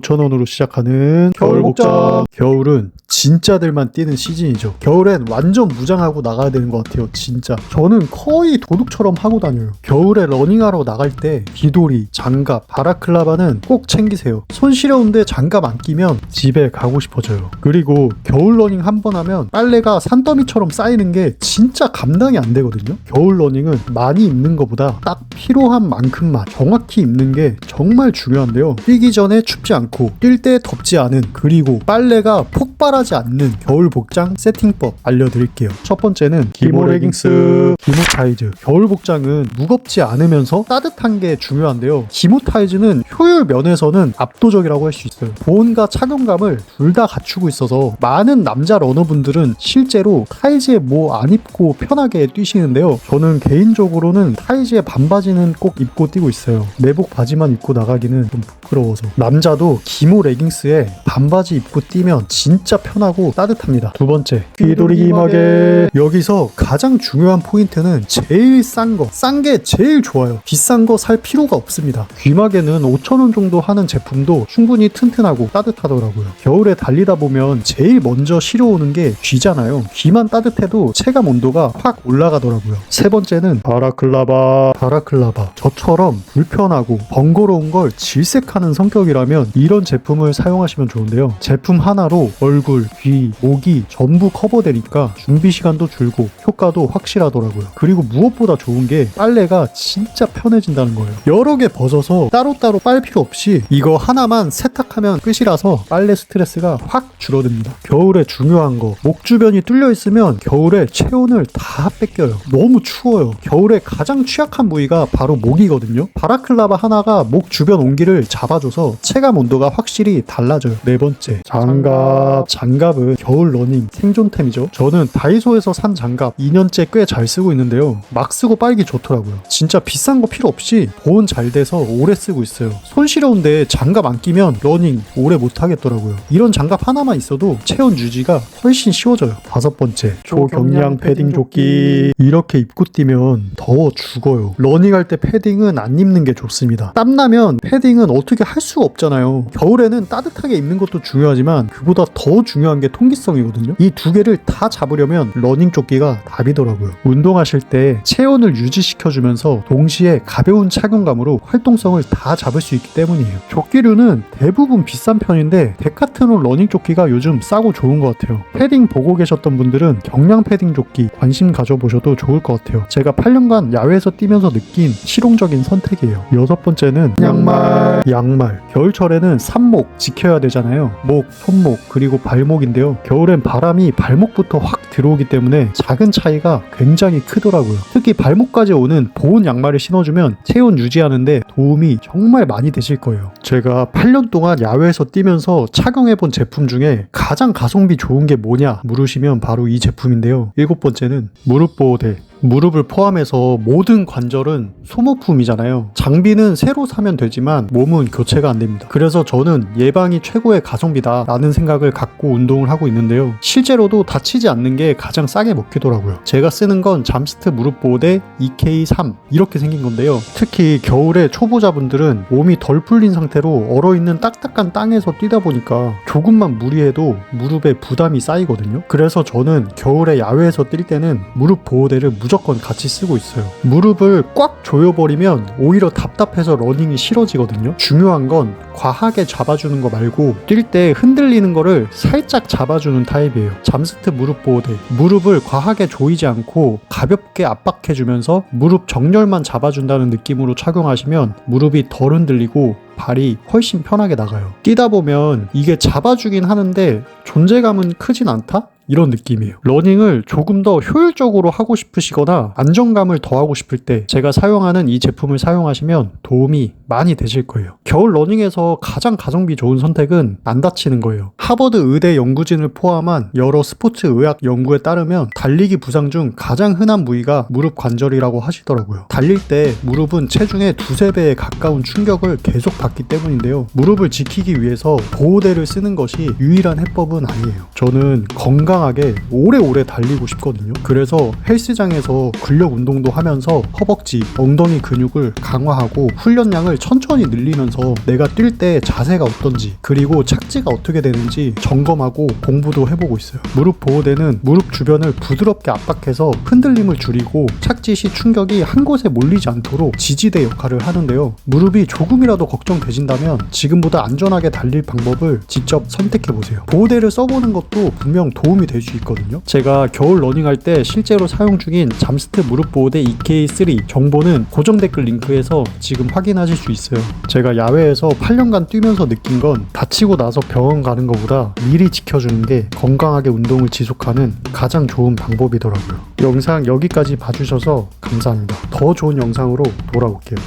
5,000원으로 시작하는 겨울 복장. 겨울은 진짜들만 뛰는 시즌이죠. 겨울엔 완전 무장하고 나가야 되는 것 같아요. 진짜. 저는 거의 도둑처럼 하고 다녀요. 겨울에 러닝하러 나갈 때 귀돌이, 장갑, 바라클라바는 꼭 챙기세요. 손 시려운데 장갑 안 끼면 집에 가고 싶어져요. 그리고 겨울 러닝 한 번 하면 빨래가 산더미처럼 쌓이는 게 진짜 감당이 안 되거든요. 겨울 러닝은 많이 입는 것보다 딱 필요한 만큼만 정확히 입는 게 정말 중요한데요. 뛰기 전에 춥지 않고 뛸 때 덥지 않은 그리고 빨래가 폭발하지 않는 겨울 복장 세팅법 알려드릴게요. 첫 번째는 기모 레깅스, 기모 타이즈. 겨울 복장은 무겁지 않으면서 따뜻한 게 중요한데요. 기모 타이즈는 효율 면에서는 압도적이라고 할 수 있어요. 보온과 착용감을 둘 다 갖추고 있어서 많은 남자 러너분들은 실제로 타이즈에 뭐 안 입고 편하게 뛰시는데요. 저는 개인적으로는 타이즈에 반바지는 꼭 입고 뛰고 있어요. 내복 바지만 입고 나가기는 좀 부끄러워서. 남자도 기모 레깅스에 반바지 입고 뛰면 진짜 편하고 따뜻합니다. 두 번째, 귀돌이 기마개. 여기서 가장 중요한 포인트는 제일 싼 거. 싼 게 제일 좋아요. 비싼 거 살 필요가 없습니다. 귀마개는 5,000원 정도 하는 제품도 충분히 튼튼하고 따뜻하더라고요. 겨울에 달리다 보면 제일 먼저 시려오는 게 귀잖아요. 귀만 따뜻해도 체감 온도가 확 올라가더라고요. 세 번째는 바라클라바. 바라클라바. 저처럼 불편하고 번거로운 걸 질색하는 성격이라면 이런 제품을 사용하시면 좋은데요. 제품 하나로 얼굴, 귀, 목이 전부 커버되니까 준비 시간도 줄고 효과도 확실하더라고요. 그리고 무엇보다 좋은 게 빨래가 진짜 편해진다는 거예요. 여러 개 벗어서 따로따로 빨 필요 없이 이거 하나만 세탁하면 끝이라서 빨래 스트레스가 확 줄어듭니다. 겨울에 중요한 거, 목 주변이 뚫려 있으면 겨울에 체온을 다 뺏겨요. 너무 추워요. 겨울에 가장 취약한 부위가 바로 목이거든요. 바라클라바 하나가 목 주변 온기를 잡아줘서 체감 온도가 확실히 달라져요. 네 번째, 장갑. 장갑은 겨울 러닝 생존템이죠. 저는 다이소에서 산 장갑 2년째 꽤 잘 쓰고 있는데요. 막 쓰고 빨기 좋더라고요. 진짜 비싼 거 필요 없이 보온 잘 돼서 오래 쓰고 있어요. 손 시려운데 장갑 안 끼면 러닝 오래 못 하겠더라고요. 이런 장갑 하나만 있어도 체온 유지가 훨씬 쉬워져요. 다섯 번째, 초경량 패딩 조끼. 이렇게 입고 뛰면 더워 죽어요. 러닝할 때 패딩은 안 입는 게 좋습니다. 땀나면 패딩은 어떻게 할 수가 없잖아요. 겨울에는 따뜻하게 입는 것도 중요하지만 그보다 더 중요한 게 통기성이거든요. 이 두 개를 다 잡으려면 러닝 조끼가 답이더라고요. 운동하실 때 체온을 유지시켜주면서 동시에 가벼운 착용감으로 활동성을 다 잡을 수 있기 때문 이에요. 조끼류는 대부분 비싼 편인데 데카트론 러닝 조끼가 요즘 싸고 좋은 것 같아요. 패딩 보고 계셨던 분들은 경량 패딩 조끼 관심 가져보셔도 좋을 것 같아요. 제가 8년간 야외에서 뛰면서 느낀 실용적인 선택이에요. 여섯 번째는 양말. 양말. 겨울철에는 삽목 지켜야 되잖아요. 목, 손목, 그리고 발목인데요. 겨울엔 바람이 발목부터 확 들어오기 때문에 작은 차이가 굉장히 크더라고요. 특히 발목까지 오는 보온 양말을 신어주면 체온 유지하는데 도움이 정말 많이 되실 거예요. 제가 8년 동안 야외에서 뛰면서 착용해 본 제품 중에 가장 가성비 좋은 게 뭐냐 물으시면 바로 이 제품인데요. 일곱 번째는 무릎 보호대. 무릎을 포함해서 모든 관절은 소모품이잖아요. 장비는 새로 사면 되지만 몸은 교체가 안 됩니다. 그래서 저는 예방이 최고의 가성비다 라는 생각을 갖고 운동을 하고 있는데요. 실제로도 다치지 않는 게 가장 싸게 먹히더라고요. 제가 쓰는 건 잠스트 무릎 보호대 EK3 이렇게 생긴 건데요. 특히 겨울에 초보자분들은 몸이 덜 풀린 상태로 얼어있는 딱딱한 땅에서 뛰다 보니까 조금만 무리해도 무릎에 부담이 쌓이거든요. 그래서 저는 겨울에 야외에서 뛸 때는 무릎 보호대를 무조건 같이 쓰고 있어요. 무릎을 꽉 조여버리면 오히려 답답해서 러닝이 싫어지거든요. 중요한 건 과하게 잡아주는 거 말고 뛸 때 흔들리는 거를 살짝 잡아주는 타입이에요. 잠스트 무릎 보호대. 무릎을 과하게 조이지 않고 가볍게 압박해주면서 무릎 정렬만 잡아준다는 느낌으로 착용하시면 무릎이 덜 흔들리고 발이 훨씬 편하게 나가요. 뛰다 보면 이게 잡아주긴 하는데 존재감은 크진 않다? 이런 느낌이에요. 러닝을 조금 더 효율적으로 하고 싶으시거나 안정감을 더하고 싶을 때 제가 사용하는 이 제품을 사용하시면 도움이 많이 되실 거예요. 겨울 러닝에서 가장 가성비 좋은 선택은 안 다치는 거예요. 하버드 의대 연구진을 포함한 여러 스포츠 의학 연구에 따르면 달리기 부상 중 가장 흔한 부위가 무릎 관절이라고 하시더라고요. 달릴 때 무릎은 체중의 두세 배에 가까운 충격을 계속 받기 때문인데요. 무릎을 지키기 위해서 보호대를 쓰는 것이 유일한 해법은 아니에요. 저는 건강 건강하게 오래오래 달리고 싶거든요. 그래서 헬스장에서 근력 운동도 하면서 허벅지, 엉덩이 근육을 강화하고 훈련량을 천천히 늘리면서 내가 뛸 때 자세가 어떤지 그리고 착지가 어떻게 되는지 점검하고 공부도 해보고 있어요. 무릎 보호대는 무릎 주변을 부드럽게 압박해서 흔들림을 줄이고 착지 시 충격이 한 곳에 몰리지 않도록 지지대 역할을 하는데요. 무릎이 조금이라도 걱정되신다면 지금보다 안전하게 달릴 방법을 직접 선택해 보세요. 보호대를 써보는 것도 분명 도움이 될 수 있거든요. 제가 겨울 러닝할 때 실제로 사용 중인 잠스트 무릎 보호대 EK3 정보는 고정 댓글 링크에서 지금 확인하실 수 있어요. 제가 야외에서 8년간 뛰면서 느낀 건 다치고 나서 병원 가는 것보다 미리 지켜주는 게 건강하게 운동을 지속하는 가장 좋은 방법이더라고요. 영상 여기까지 봐주셔서 감사합니다. 더 좋은 영상으로 돌아올게요.